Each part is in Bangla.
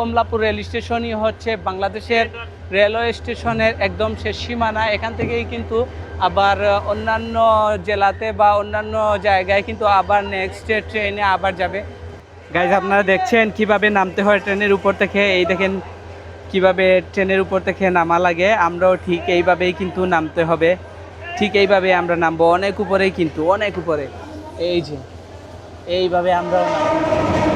কমলাপুর রেল স্টেশনই হচ্ছে বাংলাদেশের রেলওয়ে স্টেশনের একদম শেষ সীমানা। এখান থেকেই কিন্তু আবার অন্যান্য জেলাতে বা অন্যান্য জায়গায় কিন্তু আবার নেক্সট ট্রেনে আবার যাবে। গাইজ আপনারা দেখছেন কীভাবে নামতে হয় ট্রেনের উপর থেকে। এই দেখেন কীভাবে ট্রেনের উপর থেকে নামা লাগে। আমরাও ঠিক এইভাবেই কিন্তু নামতে হবে। ঠিক এইভাবে আমরা নামবো। অনেক উপরেই কিন্তু, অনেক উপরে। এই যে, এইভাবে আমরাও নামবো।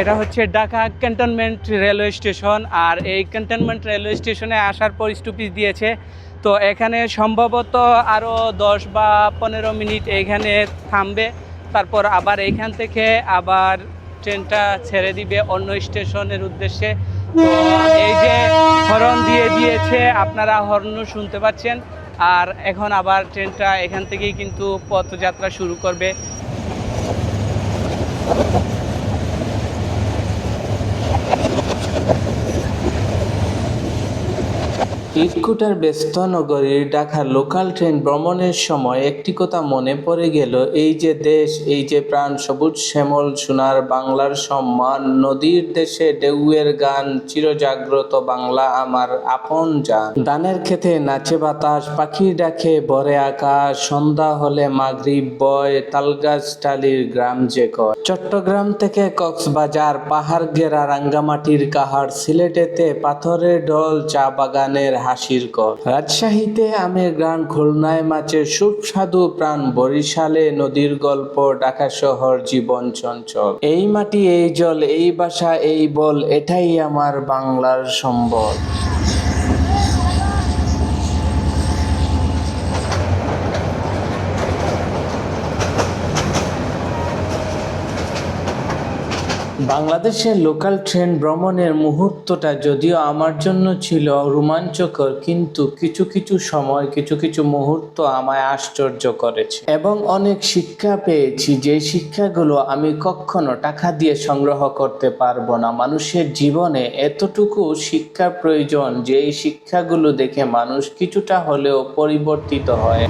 এটা হচ্ছে ঢাকা ক্যান্টনমেন্ট রেলওয়ে স্টেশন আর এই ক্যান্টনমেন্ট রেলওয়ে স্টেশনে আসার পর স্টপিজ দিয়েছে। তো এখানে সম্ভবত আরও দশ বা পনেরো মিনিট এখানে থামবে। তারপর আবার এইখান থেকে আবার ট্রেনটা ছেড়ে দিবে অন্য স্টেশনের উদ্দেশ্যে। তো এই যে হর্ন দিয়ে দিয়েছে, আপনারা হর্ন শুনতে পাচ্ছেন। আর এখন আবার ট্রেনটা এখান থেকেই কিন্তু পথযাত্রা শুরু করবে। ইটকুটার ব্যস্ত নগরীর ঢাকার লোকাল ট্রেন ভ্রমণের সময় একটি কথা মনে পড়ে গেল, এই যে দেশ, এই যে প্রাণ, সবুজ শ্যামল সোনার বাংলার সম্মান, নদীর দেশে ডেউয়ের গান, চিরজাগ্রত বাংলা আমার আপন জান। দানের খেতে নাচে বাতাস, পাখির ডাকে ভরে আকাশ, সন্ধ্যা হলে মাগরিব বয়, তালগাছ টালির গ্রাম যে কয়। চট্টগ্রাম থেকে কক্সবাজার, পাহাড় ঘেরা রাঙ্গামাটির কাহার, সিলেটেতে পাথরের ঢল, চা বাগানের হাসির কর। রাজশাহীতে আমের গ্রান খুলনায় মাছের সুস্বাদু প্রাণ বরিশালে নদীর গল্প, ঢাকা শহর জীবন চঞ্চল। এই মাটি, এই জল, এই বাসা, এই বল, এটাই আমার বাংলার সম্বল। বাংলাদেশের লোকাল ট্রেন ভ্রমণের মুহূর্তটা যদিও আমার জন্য ছিল রোমাঞ্চকর, কিন্তু কিছু কিছু সময়, কিছু কিছু মুহূর্ত আমায় আশ্চর্য করেছে। এবং অনেক শিক্ষা পেয়েছি, যে শিক্ষাগুলো আমি কখনো টাকা দিয়ে সংগ্রহ করতে পারব না। মানুষের জীবনে এতটুকু শিক্ষার প্রয়োজন, যে এই শিক্ষাগুলো দেখে মানুষ কিছুটা হলেও পরিবর্তিত হয়।